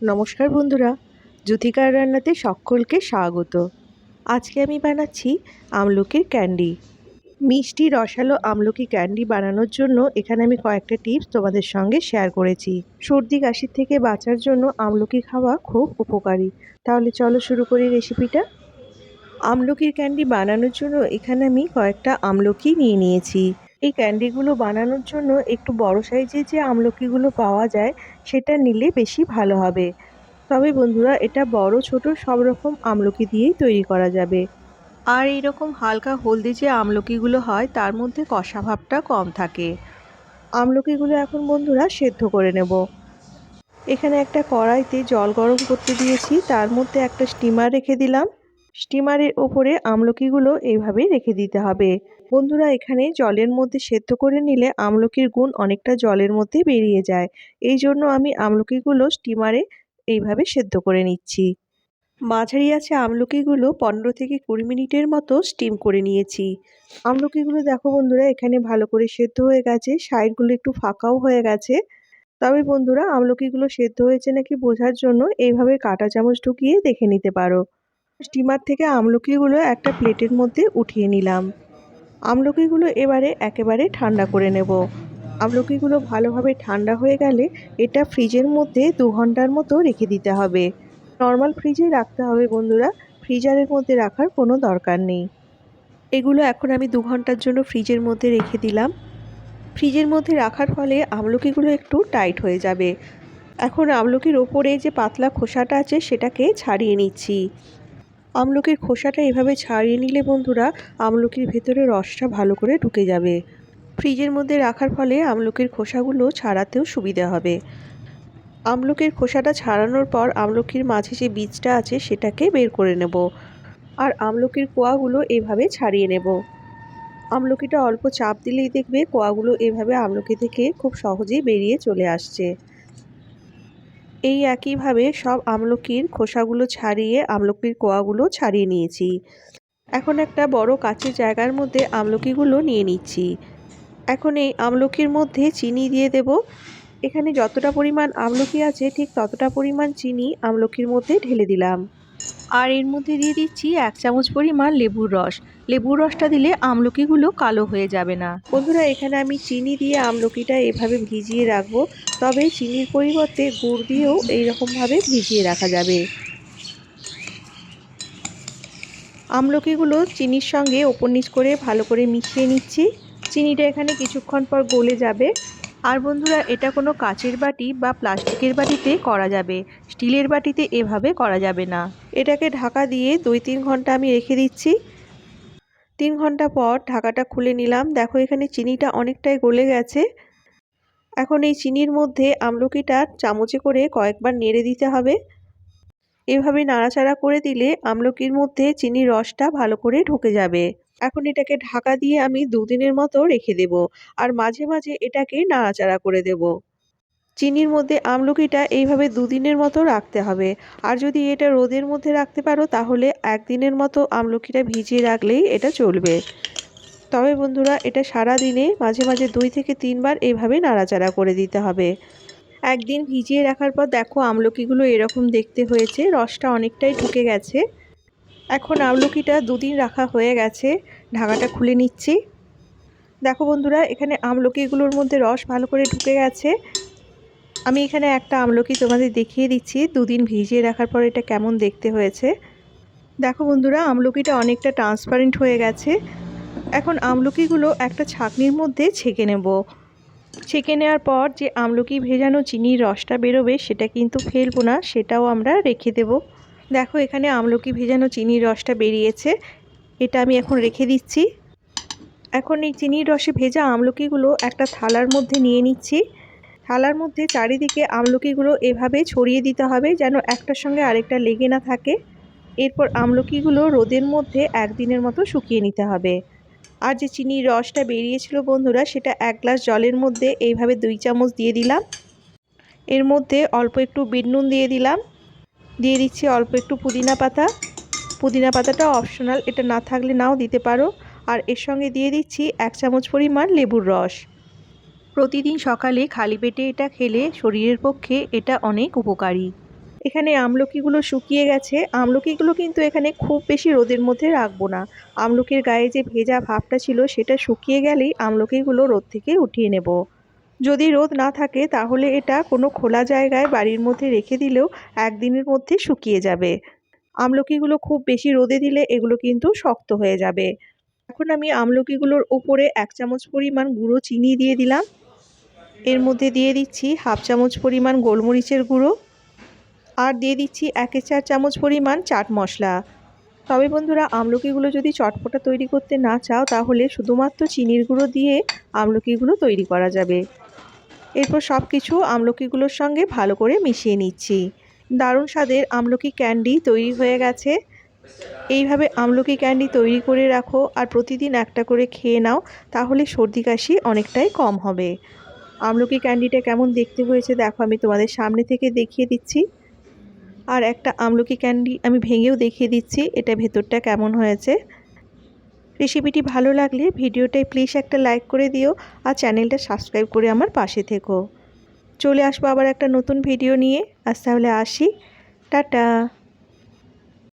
নমস্কার বন্ধুরা জ্যোতিকার রান্নাতে সকলকে স্বাগত। আজকে আমি বানাচ্ছি আমলকির ক্যান্ডি। মিষ্টি রসালো আমলকি ক্যান্ডি বানানোর জন্য এখানে আমি কয়েকটা টিপস তোমাদের সঙ্গে শেয়ার করেছি। সর্দি কাশির থেকে বাঁচার জন্য আমলকি খাওয়া খুব উপকারী। তাহলে চলো শুরু করি রেসিপিটা আমলকির ক্যান্ডি বানানোর জন্য এখানে আমি কয়েকটা আমলকি নিয়ে নিয়েছি। এই ক্যান্ডিগুলো বানানোর জন্য একটু বড় সাইজের যে আমলকিগুলো পাওয়া যায়, সেটা নিলে বেশি ভালো হবে। তবে বন্ধুরা, এটা বড়, ছোট সব রকম আমলকি দিয়েই তৈরি করা যাবে। আর এইরকম হালকা হলদে যে আমলকিগুলো হয়, তার মধ্যে কষা ভাবটা কম থাকে। আমলকিগুলো এখন বন্ধুরা সেদ্ধ করে নেব। এখানে একটা কড়াইতে জল গরম করতে দিয়েছি, তার মধ্যে একটা স্টিমার রেখে দিলাম। স্টিমারের ওপরে আমলকিগুলো এইভাবে রেখে দিতে হবে। বন্ধুরা, এখানে জলের মধ্যে সেদ্ধ করে নিলে আমলকির গুণ অনেকটা জলের মধ্যে বেরিয়ে যায়। এই জন্য আমি আমলকিগুলো স্টিমারে এইভাবে সেদ্ধ করে নিচ্ছি। মাঝারি আছে আমলকিগুলো পনেরো থেকে কুড়ি মিনিটের মতো স্টিম করে নিয়েছি। আমলকিগুলো দেখো বন্ধুরা, এখানে ভালো করে সেদ্ধ হয়ে গেছে। সাইডগুলো একটু ফাঁকাও হয়ে গেছে। তবে বন্ধুরা, আমলকিগুলো সেদ্ধ হয়েছে নাকি বোঝার জন্য এইভাবে কাঁটা চামচ ঢুকিয়ে দেখে নিতে পারো। স্টিমার থেকে আমলকিগুলো একটা প্লেটের মধ্যে উঠিয়ে নিলাম। আমলকিগুলো এবারে একেবারে ঠান্ডা করে নেব। আমলকিগুলো ভালোভাবে ঠান্ডা হয়ে গেলে এটা ফ্রিজের মধ্যে দু ঘণ্টার মতো রেখে দিতে হবে। নর্মাল ফ্রিজে রাখতে হবে বন্ধুরা, ফ্রিজারের মধ্যে রাখার কোনো দরকার নেই। এগুলো এখন আমি দু ঘণ্টার জন্য ফ্রিজের মধ্যে রেখে দিলাম। ফ্রিজের মধ্যে রাখার ফলে আমলকিগুলো একটু টাইট হয়ে যাবে। এখন আমলকির ওপরে যে পাতলা খোসাটা আছে সেটাকে ছাড়িয়ে নিচ্ছি। আমলকির খোসাটা এভাবে ছাড়িয়ে নিলে বন্ধুরা আমলকির ভেতরে রসটা ভালো করে ঢুকে যাবে। ফ্রিজের মধ্যে রাখার ফলে আমলকির খোসাগুলো ছাড়াতেও সুবিধা হবে। আমলকির খোসাটা ছাড়ানোর পর আমলকির মাঝে যে বীজটা আছে সেটাকে বের করে নেব আর আমলকির কোয়াগুলো এভাবে ছাড়িয়ে নেব। আমলকিটা অল্প চাপ দিলেই দেখবে কোয়াগুলো এভাবে আমলকি থেকে খুব সহজেই বেরিয়ে চলে আসছে। এই একইভাবে সব আমলকির খোসাগুলো ছাড়িয়ে, আমলকির কোয়াগুলো ছাড়িয়ে নিয়েছি। এখন একটা বড় কাচের জায়গার মধ্যে আমলকিগুলো নিয়ে নিচ্ছি। এখন এই আমলকির মধ্যে চিনি দিয়ে দেব। এখানে যতটা পরিমাণ আমলকি আছে, ঠিক ততটা পরিমাণ চিনি আমলকির মধ্যে ঢেলে দিলাম। আর এর মধ্যে দিয়ে দিচ্ছি এক চামচ পরিমাণ লেবুর রস। লেবুর রসটা দিলে আমলকিগুলো কালো হয়ে যাবে না। বন্ধুরা, এখানে আমি চিনি দিয়ে আমলকিটা এভাবে ভিজিয়ে রাখব। তবে চিনির পরিবর্তে গুড় দিয়েও এইরকমভাবে ভিজিয়ে রাখা যাবে। আমলকিগুলো চিনির সঙ্গে ওপর নিচ করে ভালো করে মিশিয়ে নিচ্ছি। চিনিটা এখানে কিছুক্ষণ পর গলে যাবে। আর বন্ধুরা, এটা কোনো কাচের বাটি বা প্লাস্টিকের বাটিতে করা যাবে। স্টিলের বাটিতে এভাবে করা যাবে না। এটাকে ঢাকা দিয়ে দুই তিন ঘণ্টা আমি রেখে দিচ্ছি। তিন ঘণ্টা পর ঢাকাটা খুলে নিলাম। দেখো, এখানে চিনিটা অনেকটাই গলে গেছে। এখন এই চিনির মধ্যে আমলকিটা চামচে করে কয়েকবার নেড়ে দিতে হবে। এভাবে নাড়াচাড়া করে দিলে আমলকির মধ্যে চিনির রসটা ভালো করে ঢুকে যাবে। এখন এটাকে ঢাকা দিয়ে আমি দুদিনের মতো রেখে দেব আর মাঝে মাঝে এটাকে নাড়াচাড়া করে দেব। চিনির মধ্যে আমলকিটা এইভাবে দুদিনের মতো রাখতে হবে। আর যদি এটা রোদের মধ্যে রাখতে পারো, তাহলে একদিনের মতো আমলকিটা ভিজিয়ে রাখলেই এটা চলবে। তবে বন্ধুরা, এটা সারা দিনে মাঝে মাঝে দুই থেকে তিনবার এইভাবে নাড়াচাড়া করে দিতে হবে। একদিন ভিজিয়ে রাখার পর দেখো আমলকিগুলো এরকম দেখতে হয়েছে, রসটা অনেকটাই ঢুকে গেছে। এখন আমলকিটা দুদিন রাখা হয়ে গেছে, ঢাকাটা খুলে নিচ্ছি। দেখো বন্ধুরা, এখানে আমলকিগুলোর মধ্যে রস ভালো করে ঢুকে গেছে। আমি এখানে একটা আমলকি তোমাদের দেখিয়ে দিচ্ছি, দুদিন ভিজিয়ে রাখার পর এটা কেমন দেখতে হয়েছে। দেখো বন্ধুরা, আমলকিটা অনেকটা ট্রান্সপারেন্ট হয়ে গেছে। এখন আমলকিগুলো একটা ছাকনির মধ্যে ছেঁকে নেব। ছেঁকে নেওয়ার পর যে আমলকি ভেজানো চিনির রসটা বেরোবে, সেটা কিন্তু ফেলব না, সেটাও আমরা রেখে দেব। দেখো, এখানে আমলকি ভেজানো চিনির রসটা বেরিয়েছে। এটা আমি এখন রেখে দিচ্ছি। এখন এই চিনির রসে ভেজা আমলকিগুলো একটা থালার মধ্যে নিয়ে নিচ্ছি। থালার মধ্যে চারিদিকে আমলকিগুলো এভাবে ছড়িয়ে দিতে হবে যেন একটার সঙ্গে আরেকটা লেগে না থাকে। এরপর আমলকিগুলো রোদের মধ্যে একদিনের মতো শুকিয়ে নিতে হবে। আর যে চিনির রসটা বেরিয়েছিল বন্ধুরা, সেটা এক গ্লাস জলের মধ্যে এইভাবে দুই চামচ দিয়ে দিলাম। এর মধ্যে অল্প একটু বিট নুন দিয়ে দিলাম। দিয়ে দিচ্ছি অল্প একটু পুদিনা পাতা। পুদিনা পাতাটা অপশনাল এটা না থাকলে নাও দিতে পারো। আর এর সঙ্গে দিয়ে দিচ্ছি এক চামচ পরিমাণ লেবুর রস। প্রতিদিন সকালে খালি পেটে এটা খেলে শরীরের পক্ষে এটা অনেক উপকারী। এখানে আমলকিগুলো শুকিয়ে গেছে। আমলকিগুলো কিন্তু এখানে খুব বেশি রোদের মধ্যে রাখব না। আমলকির গায়ে যে ভেজা ভাবটা ছিল সেটা শুকিয়ে গেলেই আমলকিগুলো রোদ থেকে উঠিয়ে নেব। যদি রোদ না থাকে, তাহলে এটা কোনো খোলা জায়গায় বাড়ির মধ্যে রেখে দিলেও একদিনের মধ্যে শুকিয়ে যাবে। আমলকিগুলো খুব বেশি রোদে দিলে এগুলো কিন্তু শক্ত হয়ে যাবে। এখন আমি আমলকিগুলোর উপরে এক চামচ পরিমাণ গুঁড়ো চিনি দিয়ে দিলাম। এর মধ্যে দিয়ে দিচ্ছি হাফ চামচ পরিমাণ গোলমরিচের গুঁড়ো আর দিয়ে দিচ্ছি একে চার চামচ পরিমাণ চাট মশলা। তবে বন্ধুরা, আমলকিগুলো যদি চটপটা তৈরি করতে না চাও, তাহলে শুধুমাত্র চিনির গুঁড়ো দিয়ে আমলকিগুলো তৈরি করা যাবে। এরপর সব কিছু আমলকিগুলোর সঙ্গে ভালো করে মিশিয়ে নিচ্ছি। দারুণ স্বাদের আমলকি ক্যান্ডি তৈরি হয়ে গেছে। এইভাবে আমলকি ক্যান্ডি তৈরি করে রাখো আর প্রতিদিন একটা করে খেয়ে নাও, তাহলে সর্দি কাশি অনেকটাই কম হবে। আমলকি ক্যান্ডিটা কেমন দেখতে হয়েছে দেখো, আমি তোমাদের সামনে থেকে দেখিয়ে দিচ্ছি। আর একটা আমলকি ক্যান্ডি আমি ভেঙেও দেখিয়ে দিচ্ছি, এটা ভেতরটা কেমন হয়েছে। রেসিপিটি ভালো লাগলে ভিডিওটায় প্লিজ একটা লাইক করে দিও আর চ্যানেলটা সাবস্ক্রাইব করে আমার পাশে থেকো। চলে আসব আবার একটা নতুন ভিডিও নিয়ে। আজ তাহলে আসি। টাটা।